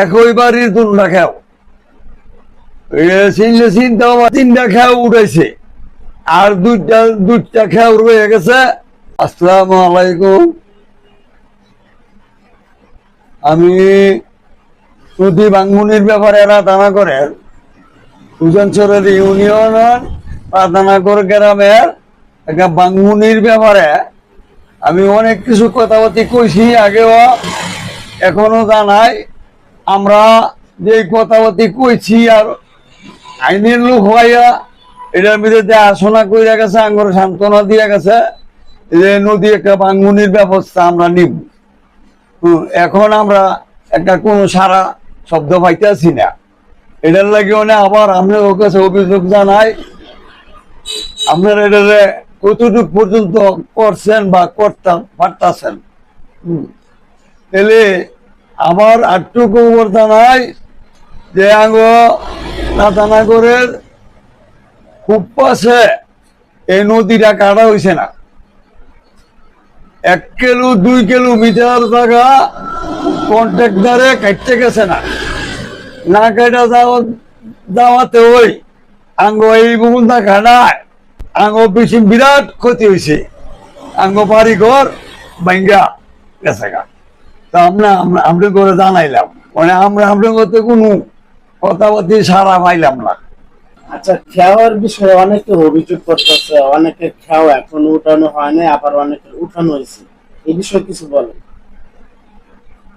একই বাড়ির দুটা খেও। চিনলে তিনটা খেও উঠেছে। আর দুইটা দুইটা খেও রয়ে গেছে। আসসালামু আলাইকুম। আমি নদী বাঙ্গুনির ব্যাপারে রাতানা করে সুজনচরের ইউনিয়ন রাতানাগর গ্রামের একটা বাঙ্গুনির ব্যাপারে আমি অনেক কিছু কথাবার্তি কইছি, আগেও এখনও জানাই। আমরা যে কথাবার্তি কইছি আর আইনের লোক হইয়া এটার মধ্যে দেখাশোনা কইরা গেছে, আঙ্গর সান্ত্বনা দিয়া গেছে, যে নদী একটা বাঙ্গুনির ব্যবস্থা আমরা নিব এখন আমরা একটা কোনো সারা শব্দ পাইতেছি না এটার লাগে মানে আবার আপনার কাছে অভিযোগ জানাই, আপনারা এটারে কতটুক পর্যন্ত করছেন বা করতাম পারতাছেন। তাহলে আমার আটটুকু খবর জানাই যে আঙ্গ খুব পাশে এই নদীটা কাটা হয়েছে না। এক কিলো, দুই কিলোমিটার জায়গা কন্ট্রাক্টারে কাটতে গেছে না। না কাটা যাওয়া যাওয়াতে ওই আঙ্গ এই বুকুনটা খানায় আঙ্গ বেশি বিরাট ক্ষতি হয়েছে আঙ্গ বাড়ি ঘর ভাঙ্গা গেছে গা। তা আমরা আমরা- আমরা করে জানাইলাম। মানে আমরা আপনার করতে কোনো কথাবার্তি সারা পাইলাম না। আচ্ছা খেয়ার বিষয়ে অনেকে অভিযোগ করতেছে অনেকের খেয়াও এখন উঠানো হয় না আবার অনেকের উঠানো হয়েছে। এই বিষয়ে কিছু বলেন।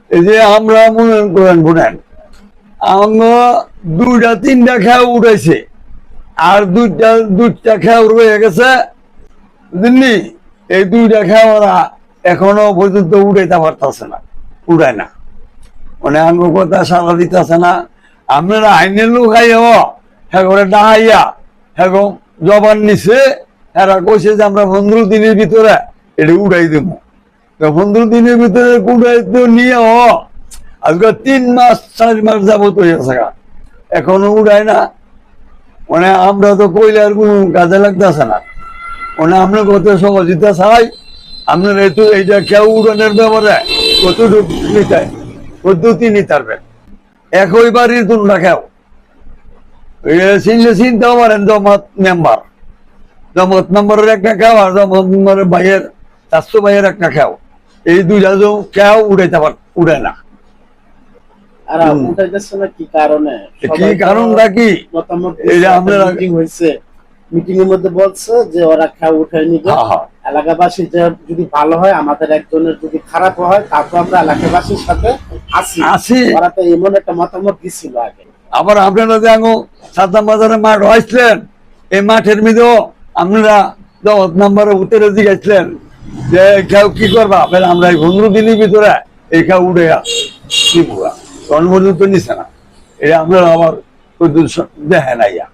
এই যে আমরা মনে করেন বুনেন আঙ্গ দুইটা তিনটা খেয়া উঠেছে আর দুইটা দুইটা খেয়া রয়ে গেছে। বুঝলি এই দুইটা খেয়া ওরা এখনও পর্যন্ত উঠাইতে পারতেছে না। উঠায় না। মানে আঙ্গ কথা সারা দিতেছে না। আপনারা আইনের লোক খাইও হ্যাঁ করে ডাহাইয়া হ্যাঁ জবান নিছে, এরা কইছে যে আমরা পনেরো দিনের ভিতরে এটা উঠাই দেবো। তো পনেরো দিনের ভিতরে উঠাই তো নিয়ে হ আজকে তিন মাস, চার মাস হয়ে গেছে এখনও উঠায় না। মানে আমরা তো কইলে আর কোনো কাজে লাগতেছে না। মানে আপনার কত সহযোগিতা চাই আপনার এই তো এইটা কেউ উড়ানের ব্যাপারে কতটুকু নিতে পদ্ধতি নিতে পারবেন একই বাড়ির দুটা খেও। চিনলে চিনতে পারেন জমাত মেম্বার। জমত নম্বরের একটা খেও আর জমত নম্বরের ভাইয়ের চারশো ভাইয়ের একটা খেও। এই দুইটা যে খেও উড়াইতে পার উড়ে না। কি কারণে? কি কারণটা কি? মতামত মিটিং এর মধ্যে বলছে যে ওরা হ্যাঁ, হ্যাঁ। এলাকাবাসী যদি ভালো হয় আমাদের একজনের যদি খারাপ হয় তারপর আমরা এলাকাবাসীর সাথে আসি। আছি। ওরা তো এমন একটা মতামত দিছিল আগে। আবার আপনারা যে আঙো বাজারে মাঠ হয়েছিলেন এই মাঠের মধ্যেও আপনারা দশ নম্বরে উত্তরে জিজ্ঞাসলেন যে কেউ কি করবা? ফের আমরা এই পনেরো দিনের ভিতরে এই কেউ উঠে নিবুয়া তখন পর্যন্ত নিছে না। এটা আপনারা আবার কদ্দূর স- দেখে না ইয়া